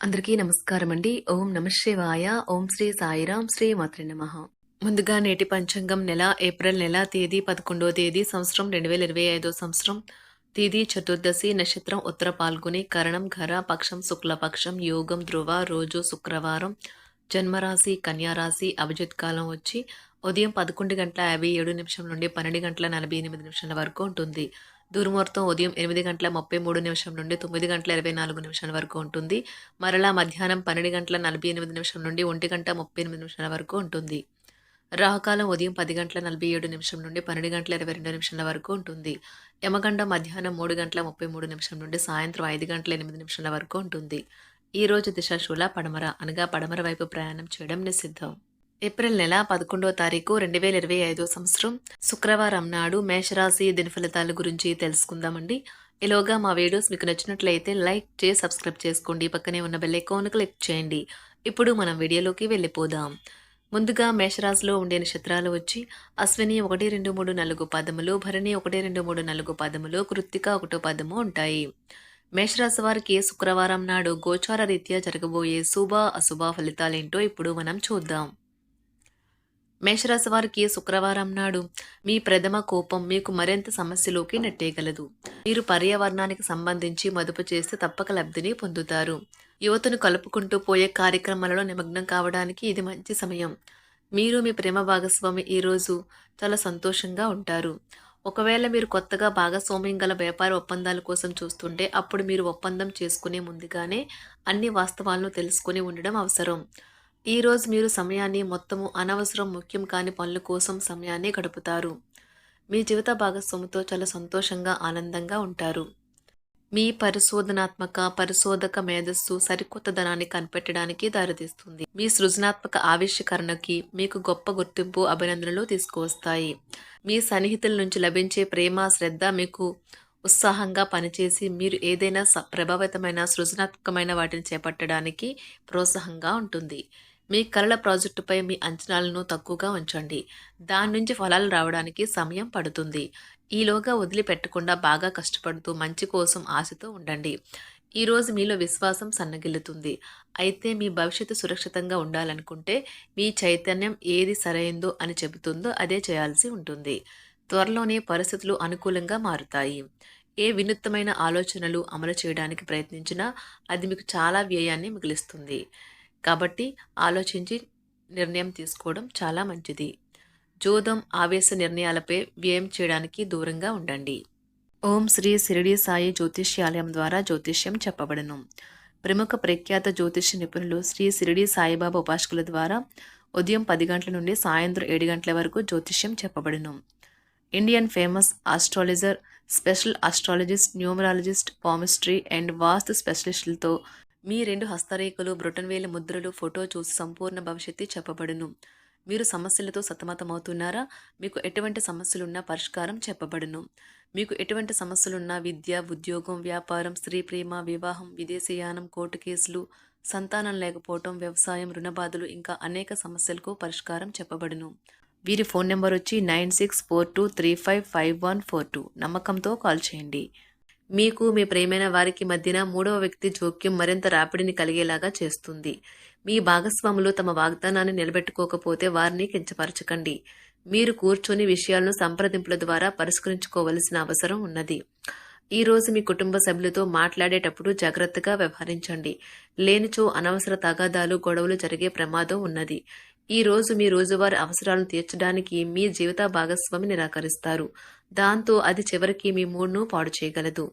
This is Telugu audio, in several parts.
అందరికీ నమస్కారం అండి ఓం నమశివాయ ఓం శ్రీ సాయిరాం. శ్రీ మాత్రి నమ. ముందుగా నేటి పంచాంగం నెల ఏప్రిల్ నెల తేదీ పదకొండో తేదీ సంవత్సరం రెండు వేల ఇరవై ఐదో సంవత్సరం తేదీ చతుర్దశి నక్షత్రం ఉత్తర పాల్గొని కరణం ఘర పక్షం శుక్లపక్షం యోగం ధ్రువ రోజు శుక్రవారం జన్మరాశి కన్యారాశి అభిజిత్ కాలం వచ్చి ఉదయం పదకొండు గంటల యాభై ఏడు నిమిషం నుండి పన్నెండు గంటల నలభై ఎనిమిది నిమిషాల వరకు ఉంటుంది. దుర్ముహూర్తం ఉదయం ఎనిమిది గంటల ముప్పై మూడు నిమిషం నుండి తొమ్మిది గంటల ఇరవై నాలుగు నిమిషాల వరకు ఉంటుంది. మరలా మధ్యాహ్నం పన్నెండు గంటల నలభై ఎనిమిది నిమిషం నుండి ఒంటి గంట ముప్పై ఎనిమిది నిమిషాల వరకు ఉంటుంది. రాహుకాలం ఉదయం పది గంటల నలభై ఏడు నిమిషం నుండి పన్నెండు గంటల ఇరవై రెండు నిమిషాల వరకు ఉంటుంది. యమగండ మధ్యాహ్నం మూడు గంటల ముప్పై మూడు నిమిషం నుండి సాయంత్రం ఐదు గంటల ఎనిమిది నిమిషాల వరకు ఉంటుంది. ఈ రోజు దిశాశూల పడమర అనగా పడమర వైపు ప్రయాణం చేయడం నిషిద్ధం. ఏప్రిల్ నెల పదకొండో తారీఖు రెండు వేల ఇరవై ఐదో సంవత్సరం శుక్రవారం నాడు మేషరాశి దినఫలితాల గురించి తెలుసుకుందామండి. ఈలోగా మా వీడియోస్ మీకు నచ్చినట్లయితే లైక్ చేసి సబ్స్క్రైబ్ చేసుకోండి. పక్కనే ఉన్న బెల్ ఐకాన్ క్లిక్ చేయండి. ఇప్పుడు మనం వీడియోలోకి వెళ్ళిపోదాం. ముందుగా మేషరాశిలో ఉండే నక్షత్రాలు వచ్చి అశ్విని ఒకటి రెండు మూడు నాలుగు పదములు భరణి ఒకటి రెండు మూడు నాలుగు పదములు కృత్తిక ఒకటో పదము ఉంటాయి. మేషరాశి వారికి శుక్రవారం నాడు గోచార రీత్యా జరగబోయే శుభ అశుభ ఫలితాలేంటో ఇప్పుడు మనం చూద్దాం. మేషరాశి వారికి శుక్రవారం నాడు మీ ప్రథమ కోపం మీకు మరింత సమస్యలోకి నెట్టేయగలదు. మీరు పర్యావరణానికి సంబంధించి మదుపు చేస్తే తప్పక లబ్ధిని పొందుతారు. యువతను కలుపుకుంటూ పోయే కార్యక్రమాలలో నిమగ్నం కావడానికి ఇది మంచి సమయం. మీరు మీ ప్రేమ భాగస్వామి ఈరోజు చాలా సంతోషంగా ఉంటారు. ఒకవేళ మీరు కొత్తగా భాగస్వామ్యం గల వ్యాపార ఒప్పందాల కోసం చూస్తుంటే అప్పుడు మీరు ఒప్పందం చేసుకునే ముందుగానే అన్ని వాస్తవాలను తెలుసుకుని ఉండడం అవసరం. ఈరోజు మీరు సమయాన్ని మొత్తము అనవసరం ముఖ్యం కాని పనుల కోసం సమయాన్ని గడుపుతారు. మీ జీవిత భాగస్వామితో చాలా సంతోషంగా ఆనందంగా ఉంటారు. మీ పరిశోధనాత్మక పరిశోధక మేధస్సు సరికొత్త ధనాన్ని కనిపెట్టడానికి దారితీస్తుంది. మీ సృజనాత్మక ఆవిష్కరణకి మీకు గొప్ప గుర్తింపు అభినందనలు తీసుకువస్తాయి. మీ సన్నిహితుల నుంచి లభించే ప్రేమ శ్రద్ధ మీకు ఉత్సాహంగా పనిచేసి మీరు ఏదైనా ప్రభావితమైన సృజనాత్మకమైన వాటిని చేపట్టడానికి ప్రోత్సాహంగా ఉంటుంది. మీ కళల ప్రాజెక్టుపై మీ అంచనాలను తక్కువగా ఉంచండి. దాని నుంచి ఫలాలు రావడానికి సమయం పడుతుంది. ఈలోగా వదిలిపెట్టకుండా బాగా కష్టపడుతూ మంచి కోసం ఆశతో ఉండండి. ఈరోజు మీలో విశ్వాసం సన్నగిల్లుతుంది. అయితే మీ భవిష్యత్తు సురక్షితంగా ఉండాలనుకుంటే మీ చైతన్యం ఏది సరైందో అని చెబుతుందో అదే చేయాల్సి ఉంటుంది. త్వరలోనే పరిస్థితులు అనుకూలంగా మారుతాయి. ఏ వినూత్నమైన ఆలోచనలు అమలు చేయడానికి ప్రయత్నించినా అది మీకు చాలా వ్యయాన్ని మిగిలిస్తుంది. కాబట్టి ఆలోచించి నిర్ణయం తీసుకోవడం చాలా మంచిది. జోదం ఆవేశ నిర్ణయాలపై వ్యయం చేయడానికి దూరంగా ఉండండి. ఓం శ్రీ శిరిడి సాయి జ్యోతిష్యాలయం ద్వారా జ్యోతిష్యం చెప్పబడను. ప్రముఖ ప్రఖ్యాత జ్యోతిష్య నిపుణులు శ్రీ శిరిడి సాయిబాబా ఉపాసకుల ద్వారా ఉదయం పది గంటల నుండి సాయంత్రం ఏడు గంటల వరకు జ్యోతిష్యం చెప్పబడను. Indian famous astrologer special astrologist numerologist palmistry and vastu స్పెషలిస్టులతో మీ రెండు హస్తరేఖలు బ్రొటన్వేలు ముద్రలు ఫోటో చూసి సంపూర్ణ భవిష్యత్తు చెప్పబడును. మీరు సమస్యలతో సతమతమవుతున్నారా? మీకు ఎటువంటి సమస్యలున్నా పరిష్కారం చెప్పబడును. మీకు ఎటువంటి సమస్యలున్నా విద్య ఉద్యోగం వ్యాపారం స్త్రీ ప్రేమ వివాహం విదేశీయానం కోర్టు కేసులు సంతానం లేకపోవటం వ్యవసాయం రుణబాధలు ఇంకా అనేక సమస్యలకు పరిష్కారం చెప్పబడును. వీరి ఫోన్ నెంబర్ వచ్చి nine six four two three five five one four two. నమ్మకంతో కాల్ చేయండి. మీకు మీ ప్రేమైన వారికి మధ్యన మూడవ వ్యక్తి జోక్యం మరింత రాపిడిని కలిగేలాగా చేస్తుంది. మీ భాగస్వాములు తమ వాగ్దానాన్ని నిలబెట్టుకోకపోతే వారిని కించపరచకండి. మీరు కూర్చొని విషయాలను సంప్రదింపుల ద్వారా పరిష్కరించుకోవలసిన అవసరం ఉన్నది. ఈ రోజు మీ కుటుంబ సభ్యులతో మాట్లాడేటప్పుడు జాగ్రత్తగా వ్యవహరించండి. లేనిచో అనవసర తగాదాలు గొడవలు జరిగే ప్రమాదం ఉన్నది. ఈ రోజు మీ రోజువారి అవసరాలను తీర్చడానికి మీ జీవిత భాగస్వామి నిరాకరిస్తారు. దాంతో అది చివరికి మీ మూడ్ను పాడు చేయగలదు.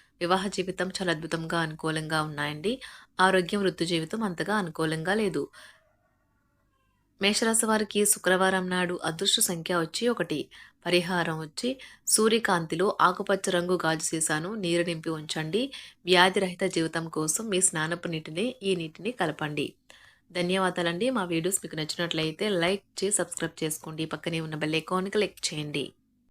వివాహ జీవితం చాలా అద్భుతంగా అనుకూలంగా ఉన్నాయండి. ఆరోగ్యం వృత్తి జీవితం అంతగా అనుకూలంగా లేదు. మేషరాశి వారికి శుక్రవారం నాడు అదృష్ట సంఖ్య వచ్చి ఒకటి. పరిహారం వచ్చి సూర్యకాంతిలో ఆకుపచ్చ రంగు గాజు సీసాను నీరు నింపి ఉంచండి. వ్యాధిరహిత జీవితం కోసం మీ స్నానపు నీటిని ఈ నీటిని కలపండి. ధన్యవాదాలండి. మా వీడియోస్ మీకు నచ్చినట్లయితే లైక్ చేసి సబ్స్క్రైబ్ చేసుకోండి. పక్కనే ఉన్న బెల్ ఐకాన్ క్లిక్ చేయండి.